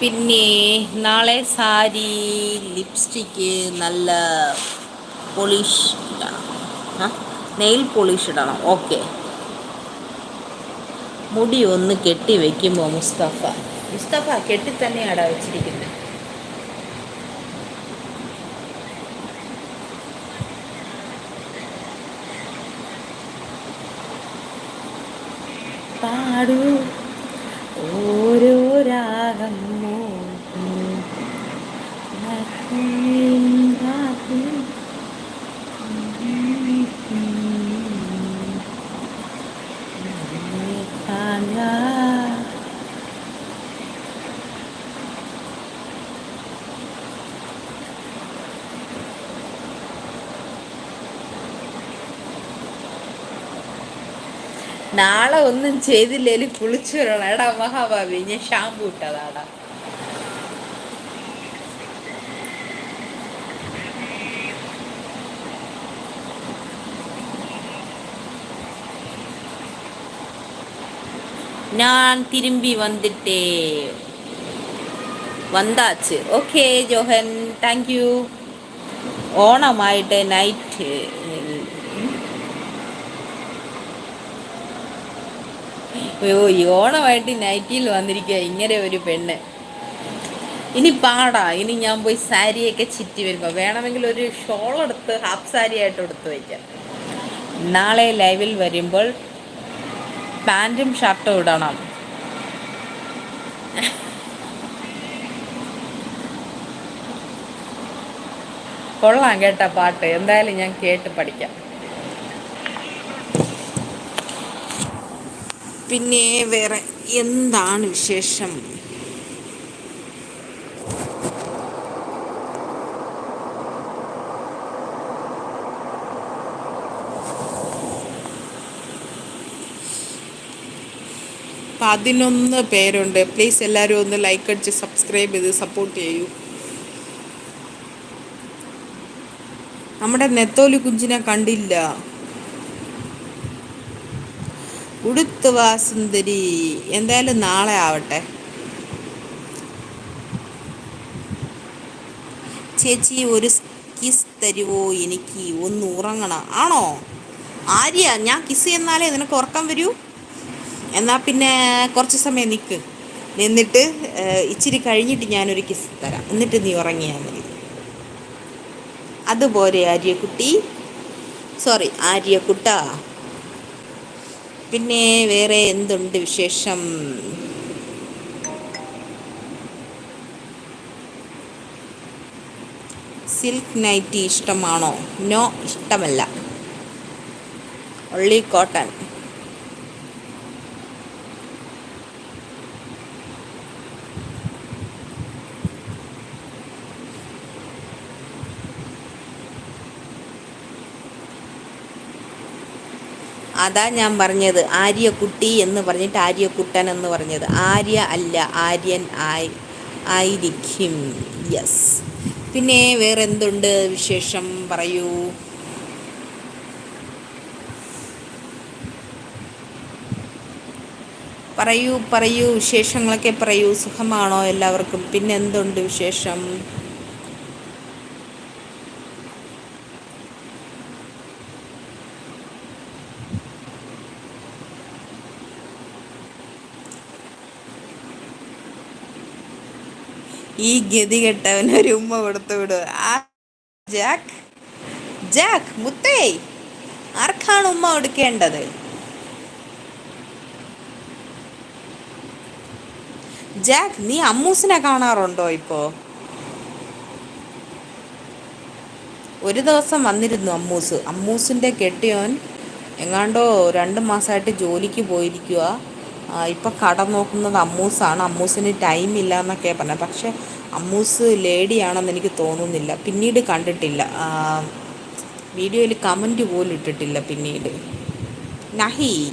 പിന്നെ നാളെ സാരി ലിപ്സ്റ്റിക്ക് നല്ല പോളിഷ് നെയിൽ പോളിഷ് ഇടണം. ഓക്കെ. മുടി ഒന്ന് കെട്ടി വെക്കുമ്പോൾ മുസ്തഫ. മുസ്തഫ കെട്ടി തന്നെയാടാ വെച്ചിരിക്കുന്നത് പാടൂ. ഓരോ നാളെ ഒന്നും ചെയ്തില്ലേലും കുളിച്ചു വരണം. എടാ മഹാഭാവി ഞാൻ ഷാമ്പു ഇട്ടതാടാ. ഞാൻ തിരുമ്പി വന്നിട്ടേ. വந்தாച്ച് ഓക്കെ ജോഹൻ താങ്ക് യു ഓണമായിട്ട് നൈറ്റ് അയ്യോ ഈ ഓണമായിട്ട് നൈറ്റിയിൽ വന്നിരിക്കുക ഇങ്ങനെ ഒരു പെണ്ണ്. ഇനി പാടാ ഇനി ഞാൻ പോയി സാരിയൊക്കെ ചിറ്റി വരുമ്പോൾ വേണമെങ്കിൽ ഒരു ഷോൾ എടുത്ത് ഹാഫ് സാരി ആയിട്ട് എടുത്ത് വയ്ക്കാം നാളെ ലൈവിൽ വരുമ്പോൾ പാന്റും ഷർട്ടും ഇടണം. കൊള്ളാം കേട്ട പാട്ട് എന്തായാലും ഞാൻ കേട്ട് പഠിക്കാം. പിന്നെ വേറെ എന്താണ് വിശേഷം? പതിനൊന്ന് പേരുണ്ട്. പ്ലീസ് എല്ലാവരും ഒന്ന് ലൈക്ക് അടിച്ച് സബ്സ്ക്രൈബ് ചെയ്ത് സപ്പോർട്ട് ചെയ്യൂ. നമ്മുടെ നെത്തോലി കുഞ്ചിനെ കണ്ടില്ല. ഉടുത്ത് വാ സുന്ദരി. എന്തായാലും നാളെ ആവട്ടെ. ചേച്ചി ഒരു കിസ് തരുവോ? എനിക്ക് ഒന്ന് ഉറങ്ങണം. ആണോ? ആര്യ ഞാൻ കിസ് ചെയ്യുന്നാലേ നിനക്ക് ഉറക്കം വരൂ? എന്നാൽ പിന്നെ കുറച്ച് സമയം നിൽക്ക് നിന്നിട്ട് ഇച്ചിരി കഴിഞ്ഞിട്ട് ഞാനൊരു കിസ് തരാം. എന്നിട്ട് നീ ഉറങ്ങിയാൽ മതി. അതുപോലെ ആര്യക്കുട്ടി. സോറി ആര്യക്കുട്ട. പിന്നെ വേറെ എന്തുണ്ട് വിശേഷം? സിൽക്ക് നൈറ്റി ഇഷ്ടമാണോ? നോ ഇഷ്ടമല്ല. ഒള്ളി കോട്ടൺ അതാ ഞാൻ പറഞ്ഞത് ആര്യക്കുട്ടി എന്ന് പറഞ്ഞിട്ട് ആര്യക്കുട്ടൻ എന്ന് പറഞ്ഞത്. ആര്യ അല്ല ആര്യൻ ആയി ആയിരിക്കും. യെസ് പിന്നെ വേറെ എന്തുണ്ട് വിശേഷം? പറയൂ. പറയൂ പറയൂ. വിശേഷങ്ങളൊക്കെ പറയൂ. സുഖമാണോ എല്ലാവർക്കും? പിന്നെ എന്തുണ്ട് വിശേഷം? ഈ ഗതി കെട്ടവൻ ഒരു ഉമ്മ കൊടുത്തു വിടുക. ആ ജാക്ക് മുത്തേ ആർക്കാണ് ഉമ്മ കൊടുക്കേണ്ടത്? ജാക്ക് നീ അമ്മൂസിനെ കാണാറുണ്ടോ ഇപ്പോ? ഒരു ദിവസം വന്നിരുന്നു അമ്മൂസ്. അമ്മൂസിന്റെ കെട്ടിയോൻ എങ്ങാണ്ടോ രണ്ട് മാസമായിട്ട് ജോലിക്ക് പോയിരിക്കുക ഇപ്പം കട നോക്കുന്നത് അമ്മൂസാണ്. അമ്മൂസിന് ടൈം ഇല്ല എന്നൊക്കെ പറഞ്ഞത് പക്ഷേ അമ്മൂസ് ലേഡിയാണെന്ന് എനിക്ക് തോന്നുന്നില്ല. പിന്നീട് കണ്ടിട്ടില്ല. വീഡിയോയിൽ കമന്റ് പോലും ഇട്ടിട്ടില്ല പിന്നീട്. നഹി.